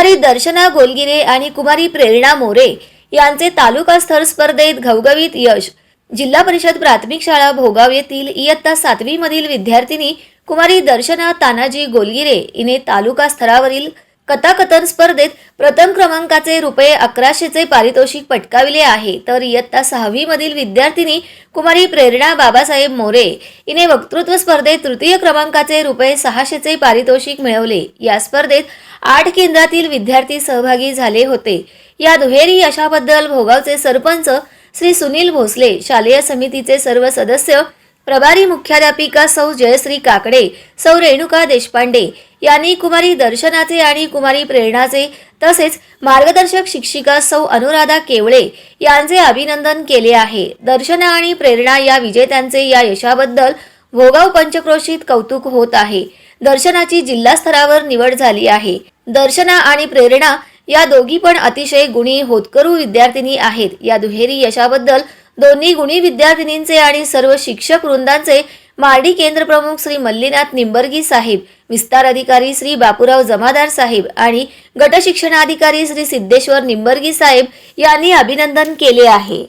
कुमारी दर्शना गोलगिरे आणि कुमारी प्रेरणा मोरे यांचे तालुका स्तर स्पर्धेत घवघवीत यश. जिल्हा परिषद प्राथमिक शाळा भोगाव येथील इयत्ता सातवी मधील विद्यार्थिनी कुमारी दर्शना तानाजी गोलगिरे हिने तालुका स्तरावरील कथाकथन स्पर्धेत प्रथम क्रमांकाचे रुपये अकराशेचे पारितोषिक पटकाविले आहे. तर इयत्ता सहावी मधील विद्यार्थिनी कुमारी प्रेरणा बाबासाहेब मोरे हिने वक्तृत्व स्पर्धेत तृतीय क्रमांकाचे रुपये सहाशेचे पारितोषिक मिळवले. या स्पर्धेत आठ केंद्रातील विद्यार्थी सहभागी झाले होते. या दुहेरी यशाबद्दल भोगावचे सरपंच श्री सुनील भोसले शालेय समितीचे सर्व सदस्य प्रभारी मुख्याध्यापिका सौ जयश्री काकडे सौ रेणुका देशपांडे यांनी कुमारी दर्शनाचे आणि कुमारी प्रेरणाचे तसेच मार्गदर्शक शिक्षिका सौ अनुराधा केवळे यांचे अभिनंदन केले आहे. दर्शना आणि प्रेरणा या विजेत्यांचे या यशाबद्दल भोगाव पंचक्रोशीत कौतुक होत आहे. दर्शनाची जिल्हा स्तरावर निवड झाली आहे. दर्शना आणि प्रेरणा या दोघी पण अतिशय गुणी होतकरू विद्यार्थिनी आहेत. या दुहेरी यशाबद्दल दोन्ही गुणी विद्यार्थिनींचे आणि सर्व शिक्षक वृंदांचे मार्डी केंद्र प्रमुख श्री मल्लीनाथ निंबर्गी साहेब विस्तार अधिकारी श्री बापूराव जमादार साहेब आणि गट शिक्षणाधिकारी श्री सिद्धेश्वर निंबर्गी साहेब यांनी अभिनंदन केले आहे.